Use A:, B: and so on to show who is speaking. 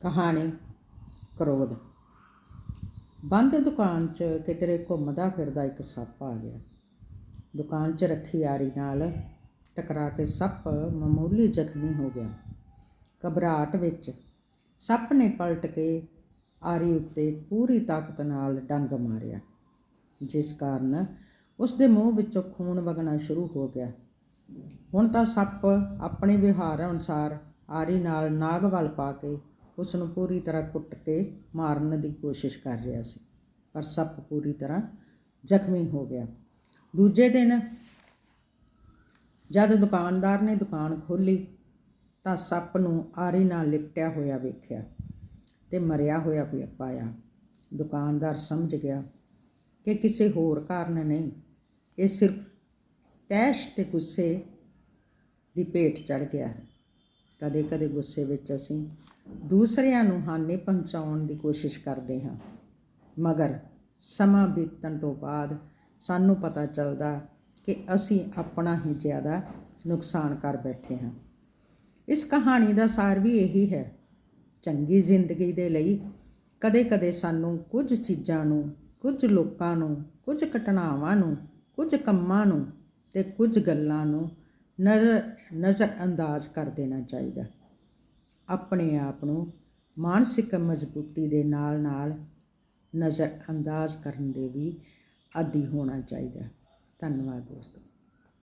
A: ਕਹਾਣੀ ਕ੍ਰੋਧ। ਬੰਦ ਦੁਕਾਨ 'ਚ ਕਿਤੇ ਘੁੰਮਦਾ ਫਿਰਦਾ ਇੱਕ ਸੱਪ ਆ ਗਿਆ। ਦੁਕਾਨ 'ਚ ਰੱਖੀ ਆਰੀ ਨਾਲ ਟਕਰਾ ਕੇ ਸੱਪ ਮਾਮੂਲੀ ਜ਼ਖਮੀ ਹੋ ਗਿਆ। ਘਬਰਾਹਟ ਵਿੱਚ ਸੱਪ ਨੇ ਪਲਟ ਕੇ ਆਰੀ ਉੱਤੇ ਪੂਰੀ ਤਾਕਤ ਨਾਲ ਡੰਗ ਮਾਰਿਆ, ਜਿਸ ਕਾਰਨ ਉਸ ਦੇ ਮੂੰਹ ਵਿੱਚੋਂ ਖੂਨ ਵਗਣਾ ਸ਼ੁਰੂ ਹੋ ਗਿਆ। ਹੁਣ ਤਾਂ ਸੱਪ ਆਪਣੇ ਵਿਹਾਰ ਅਨੁਸਾਰ ਆਰੀ ਨਾਲ ਨਾਗ ਵੱਲ ਪਾ ਕੇ ਉਸ ਨੂੰ ਪੂਰੀ ਤਰ੍ਹਾਂ ਕੁੱਟ ਕੇ ਮਾਰਨ ਦੀ ਕੋਸ਼ਿਸ਼ ਕਰ ਰਿਹਾ ਸੀ, ਪਰ ਸੱਪ ਪੂਰੀ ਤਰ੍ਹਾਂ ਜ਼ਖਮੀ ਹੋ ਗਿਆ। ਦੂਜੇ ਦਿਨ ਜਦ ਦੁਕਾਨਦਾਰ ਨੇ ਦੁਕਾਨ ਖੋਲੀ ਤਾਂ ਸੱਪ ਨੂੰ ਆਰੀ ਨਾਲ ਲਿਪਟਿਆ ਹੋਇਆ ਵੇਖਿਆ ਤੇ ਮਰਿਆ ਹੋਇਆ ਵੀ ਪਾਇਆ। ਦੁਕਾਨਦਾਰ ਸਮਝ ਗਿਆ ਕਿ ਕਿਸੇ ਹੋਰ ਕਾਰਨ ਨਹੀਂ, ਇਹ ਸਿਰਫ ਤੈਸ਼ ਤੇ ਗੁੱਸੇ ਦੀ ਭੇਟ ਚੜ ਗਿਆ ਹੈ। ਕਦੇ ਕਦੇ ਗੁੱਸੇ ਵਿੱਚ ਅਸੀਂ ਦੂਸਰਿਆਂ ਨੂੰ ਹਾਨੀ ਪਹੁੰਚਾਉਣ ਦੀ ਕੋਸ਼ਿਸ਼ ਕਰਦੇ ਹਾਂ। ਮਗਰ ਸਮਾਂ ਬੀਤਣ ਤੋਂ ਬਾਅਦ ਸਾਨੂੰ ਪਤਾ ਚੱਲਦਾ ਕਿ ਅਸੀਂ ਆਪਣਾ ਹੀ ਜ਼ਿਆਦਾ ਨੁਕਸਾਨ ਕਰ ਬੈਠੇ ਹਾਂ। ਇਸ ਕਹਾਣੀ ਦਾ ਸਾਰ ਵੀ ਇਹੀ ਹੈ। ਚੰਗੀ ਜ਼ਿੰਦਗੀ ਦੇ ਲਈ ਕਦੇ-ਕਦੇ ਸਾਨੂੰ ਕੁਝ ਚੀਜ਼ਾਂ ਨੂੰ, ਕੁਝ ਲੋਕਾਂ ਨੂੰ, ਕੁਝ ਘਟਨਾਵਾਂ ਨੂੰ, ਕੁਝ ਕੰਮਾਂ ਨੂੰ ਤੇ ਕੁਝ ਗੱਲਾਂ ਨੂੰ ਨਜ਼ਰ ਨਜ਼ਰ ਅੰਦਾਜ਼ ਕਰ ਦੇਣਾ ਚਾਹੀਦਾ। ਆਪਣੇ ਆਪ ਨੂੰ ਮਾਨਸਿਕ ਮਜ਼ਬੂਤੀ ਦੇ ਨਾਲ-ਨਾਲ ਨਜ਼ਰ ਅੰਦਾਜ਼ ਕਰਨ ਦੇ ਵੀ ਆਦੀ ਹੋਣਾ ਚਾਹੀਦਾ ਧੰਨਵਾਦ ਦੋਸਤੋ।